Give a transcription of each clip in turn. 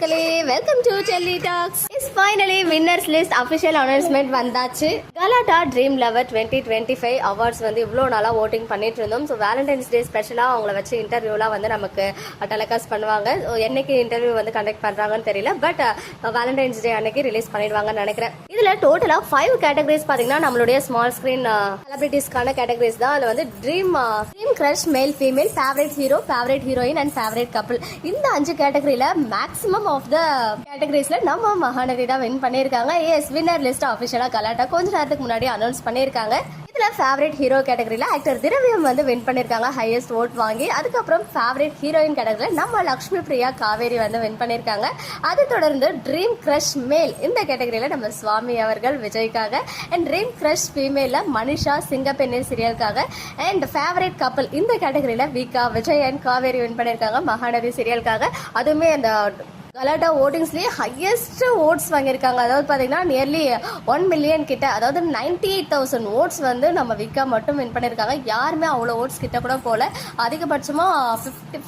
மக்களே welcome to Chelli talks is finally winners list official announcement வந்தாச்சு. Galatta dream lover twenty twenty five awards வந்து இவ்வளோ நாளாக voting பண்ணிட்டு இருந்தோம். ஸோ வேலண்டைன்ஸ் டே ஸ்பெஷலாக அவங்கள வச்சு இன்டர்வியூலாம் வந்து நமக்கு டெலிகாஸ்ட் பண்ணுவாங்க. ஸோ என்னைக்கு இன்டர்வியூ வந்து கண்டக்ட் பண்ணுறாங்கன்னு தெரியல. பட் வேலண்டைன்ஸ் டே அன்னைக்கு ரிலீஸ் பண்ணிடுவாங்கன்னு நினைக்கிறேன். இதில் டோட்டலாக ஃபைவ் கேட்டகரிஸ் பார்த்தீங்கன்னா நம்மளுடைய ஸ்மால் ஸ்க்ரீன் செலிபிரிட்டிஸ்க்கான கேட்டகரிஸ் தான். அதில் வந்து dream dream crush male female favourite hero favourite heroine and favourite couple இந்த அஞ்சு கேட்டகரியில் மேக்ஸிமம் ஆஃப் த கேட்டகரிஸில் நம்ம மகாநதி தான் வின் பண்ணியிருக்காங்க. எஸ் வின்னர் லிஸ்ட் அஃபிஷியலா கலாட்டா கொஞ்ச நேரத்துக்கு முன்னாடி அனௌன்ஸ் பண்ணியிருக்காங்க. இதில் ஃபேவரட் ஹீரோ கேட்டகரியில் ஆக்டர் திரவியம் வந்து வின் பண்ணியிருக்காங்க. ஹையஸ்ட் ஓட் வாங்கி அதுக்கப்புறம் ஃபேவரட் ஹீரோயின் கேட்டகரியில் நம்ம லக்ஷ்மி பிரியா காவேரி வந்து வின் பண்ணியிருக்காங்க. அதை தொடர்ந்து ட்ரீம் க்ரஷ் மேல் இந்த கேட்டகரியில் நம்ம சுவாமி அவர்கள் விஜய்க்காக அண்ட் ட்ரீம் க்ரஷ் ஃபீமேலில் மனிஷா சிங்கப்பெண்ணே சீரியலுக்காக அண்ட் ஃபேவரட் கப்பல் இந்த கேட்டகரியில் விகா விஜய் அண்ட் காவேரி வின் பண்ணியிருக்காங்க. மகாநதி சீரியலுக்காக அதுவுமே அந்த கலாட்டா ஓட்டிங்ஸ்லேயே ஹையஸ்ட் ஓட்ஸ் வாங்கியிருக்காங்க. அதாவது பார்த்தீங்கன்னா நியர்லி ஒன் மில்லியன் கிட்ட அதாவது நைன்டி எயிட் தௌசண்ட் ஓட்ஸ் வந்து நம்ம விக்கா மட்டும் வின் பண்ணியிருக்காங்க. யாருமே அவ்வளோ ஓட்ஸ் கிட்ட கூட போகல. அதிகபட்சமாக ஃபிஃப்டி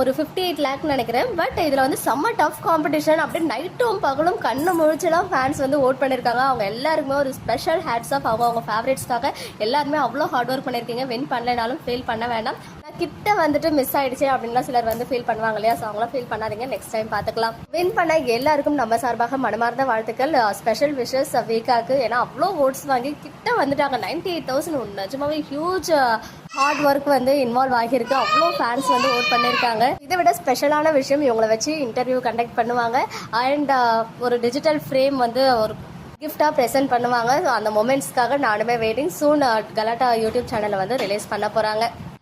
ஒரு ஃபிஃப்டி எயிட் லேக் நினைக்கிறேன். பட் இதில் வந்து செம்ம டஃப் காம்படிஷன் அப்படியே நைட்டும் பகலும் கண்ணு முழிச்செல்லாம் ஃபேன்ஸ் வந்து ஓட் பண்ணியிருக்காங்க. அவங்க எல்லாருக்குமே ஒரு ஸ்பெஷல் ஹேட்ஸ் ஆஃப் அவங்க அவங்க ஃபேவரட்ஸ்க்காக எல்லாருமே அவ்வளோ ஹார்ட் ஒர்க் பண்ணியிருக்கீங்க. வின் பண்ணலைனாலும் ஃபீல் பண்ண வேண்டாம். கிட்ட வந்துட்டு மிஸ் ஆயிடுச்சு அப்படின்லாம் சிலர் வந்து ஃபீல் பண்ணுவாங்க இல்லையா? ஸோ அவங்களாம் ஃபீல் பண்ணாதீங்க. நெக்ஸ்ட் டைம் பார்த்துக்கலாம் வின் பண்ண எல்லாருக்கும் நம்ம சார்பாக மனமார்ந்த வாழ்த்துக்கள். ஸ்பெஷல் விஷஸ் வீக்காக்கு. ஏன்னா அவ்வளோ ஓட்ஸ் வாங்கி கிட்ட வந்துட்டாங்க. நைன்டி எயிட் தௌசண்ட் நிஜமாவே ஹியூஜ் ஹார்ட் ஒர்க் வந்து இன்வால்வ் ஆகியிருக்கு. அவ்வளோ ஃபேன்ஸ் வந்து ஓட் பண்ணியிருக்காங்க. இதை விட ஸ்பெஷலான விஷயம் இவங்களை வச்சு இன்டர்வியூ கண்டக்ட் பண்ணுவாங்க. அண்ட் ஒரு டிஜிட்டல் ஃப்ரேம் வந்து ஒரு கிஃப்டாக ப்ரெசென்ட் பண்ணுவாங்க. ஸோ அந்த மொமெண்ட்ஸ்க்காக நானுமே வெயிட்டிங் சூன் கலாட்டா யூடியூப் சேனலில் வந்து ரிலீஸ் பண்ண போகிறாங்க